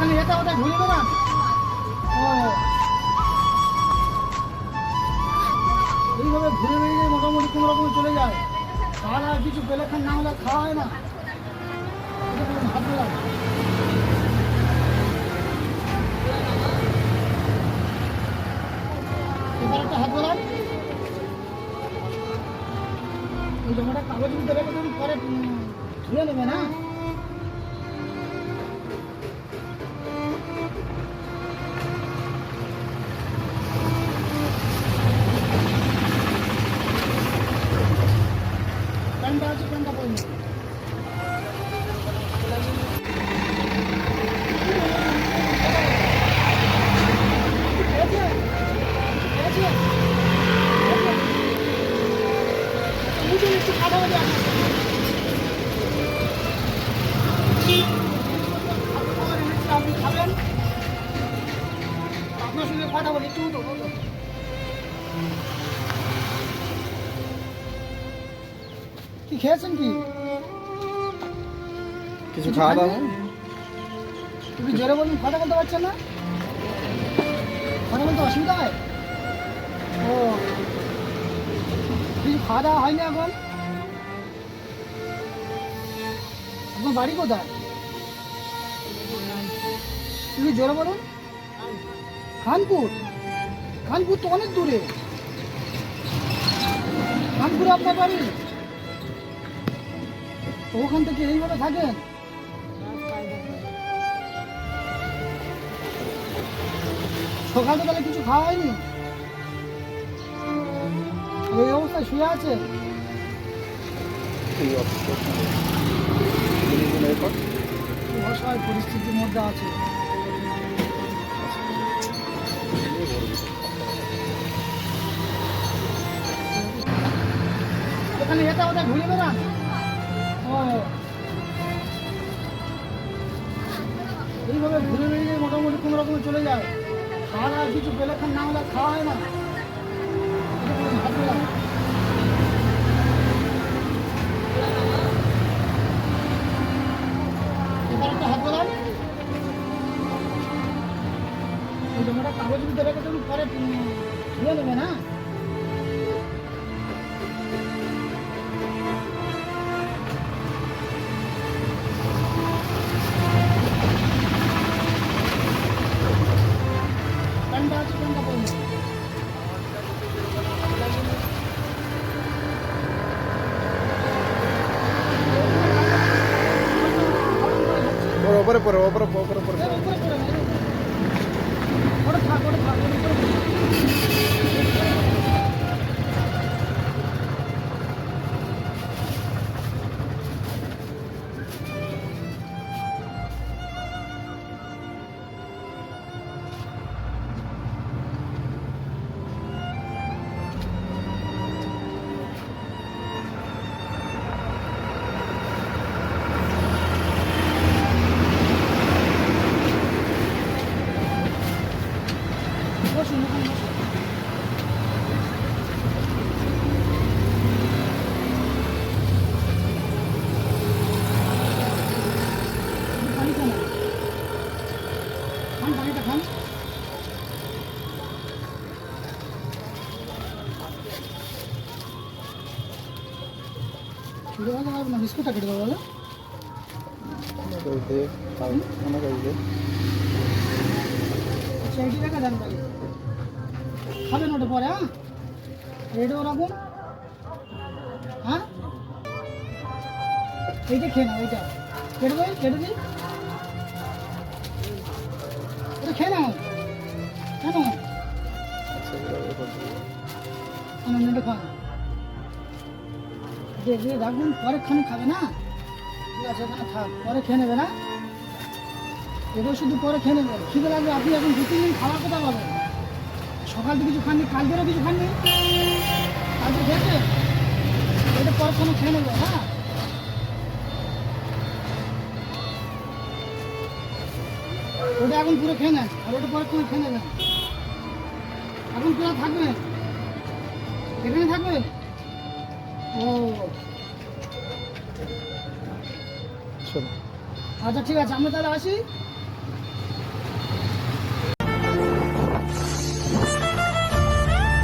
যেখানে যেতে ওটা ঘুরে বেড়ান ও। এইভাবে ঘুরে বেরিয়ে মোটামুটি কোনো রকম চলে যায়। খাওয়া দাওয়া কিছু পেলে খান, না হলে খাওয়া হয় না। এটা একটা হাত বেড়ান এই জমাটা কাগজ পরে ধুয়ে নেবে, না? কি খেয়েছেন কি? কিছু খাওয়া দাওয়া তুমি জোরে বলুন কথা বলতে পারছেন না? কথা বলতে অসুবিধা হয়? ও। কিছু খাওয়া দাওয়া হয়নি এখন? আপনার বাড়ি কোথায়? তুমি জোরে বলুন। খানপুর? খানপুর তো অনেক দূরে। খানপুরে আপনার বাড়ি? ওখান থেকে এইভাবে থাকেন? সকাল সকালে কিছু খাওয়া হয়নি? ওই অবস্থায় শুয়ে আছে? এই অসহায় পরিস্থিতির মধ্যে আছে। ওখানে যেতে ওটা ঘুরে বেড়ান? এইভাবে ঘুরে বেরিয়ে মোটামুটি কোনো রকমে চলে যায়। খাওয়া দাওয়া কিছু পেলে খান না হলে খাওয়া হয় না। কাগজ তুমি পরে ধুয়ে নেবে, না? ઉપર ઉપર ઉપર ઉપર ઉપર ওই দে সেইটি রেখে দেন তাহলে খাবেন ওটা পরে হ্যাঁ রেডিও রাখুন হ্যাঁ এইটা খেয়ে নাও এইটা কেটে দেয় কেটে দিই ওটা খেয়ে নাও কেন আচ্ছা এবার এবার খান রাখুন পরে খানি খাবে না? ঠিক আছে ওখানে থাক, পরে খেয়ে নেবে না? এগুলো শুধু পরে খেয়ে নেবে। খিদে লাগবে, আপনি এখন দু তিন দিন খাওয়ার কথা পাবেন সকাল থেকে কিছু খাননি কালকেরও কিছু খাননি? কালকে খেয়েছে? এটা পরে কোনো খেয়ে নেবে হ্যাঁ? ওটা এখন পুরো খেয়ে নেন, আর ওটা পরে কোনো খেয়ে নেবেন। এখন পুরো থাকবে? এখানে থাকবে? আচ্ছা ঠিক আছে আমরা তাহলে আসি।